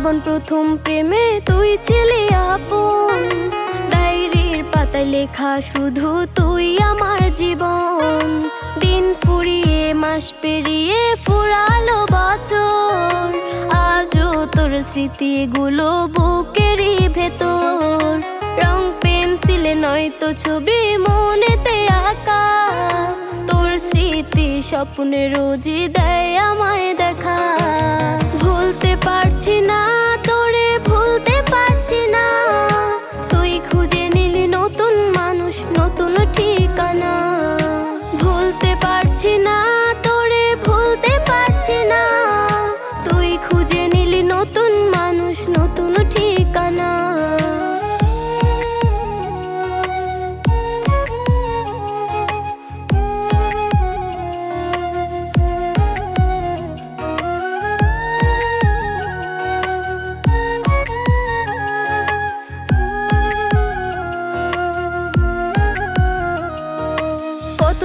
জীবন প্রথম প্রেমে তুই ছিলি আপন। ডায়েরির পাতায় লেখা শুধু তুই আমার জীবন। দিন ফুরিয়ে, মাস পেরিয়ে, ফুরালো বছর। আজও তোর স্মৃতিগুলো বুকেরই ভেতর। রং, পেন্সিলে, নয়তো ছবি মনেতে আঁকা। তোর স্মৃতি স্বপ্নে রোজই দেয় আমায় দেখা।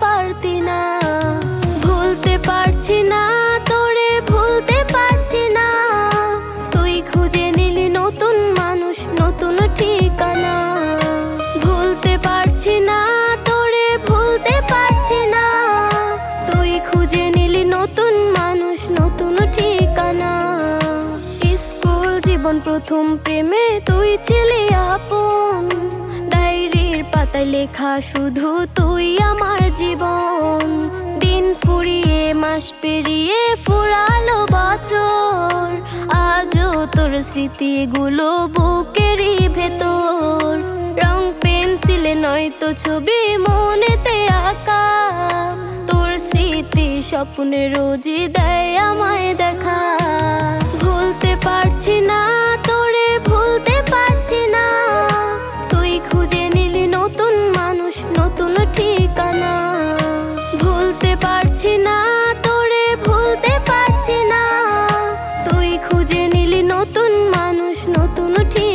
পারতি না। ভুলতে পারছি না, তোরে ভুলতে পারছি না। তুই খুঁজে নিলি নতুন মানুষ, নতুন ঠিকানা। ভুলতে পারছি না, তোরে ভুলতে পারছি না। তুই খুঁজে নিলি নতুন মানুষ, নতুন ঠিকানা। স্কুল জীবন প্রথম প্রেমে তুই ছিলি আপন। ডায়েরির পাতায় লেখা শুধু তুই আমার মাস পেরিয়ে ফুরালো বছর। আজও তোর স্মৃতিগুলো বুকেরই ভেতর। রং পেন্সিলে নয়তো ছবি মনেতে আঁকা। তোর স্মৃতি স্বপ্নে রোজই দেয় আমায় দেখা। ভুলতে পারছি না নিলি নতুন মানুষ নতুন ঠিক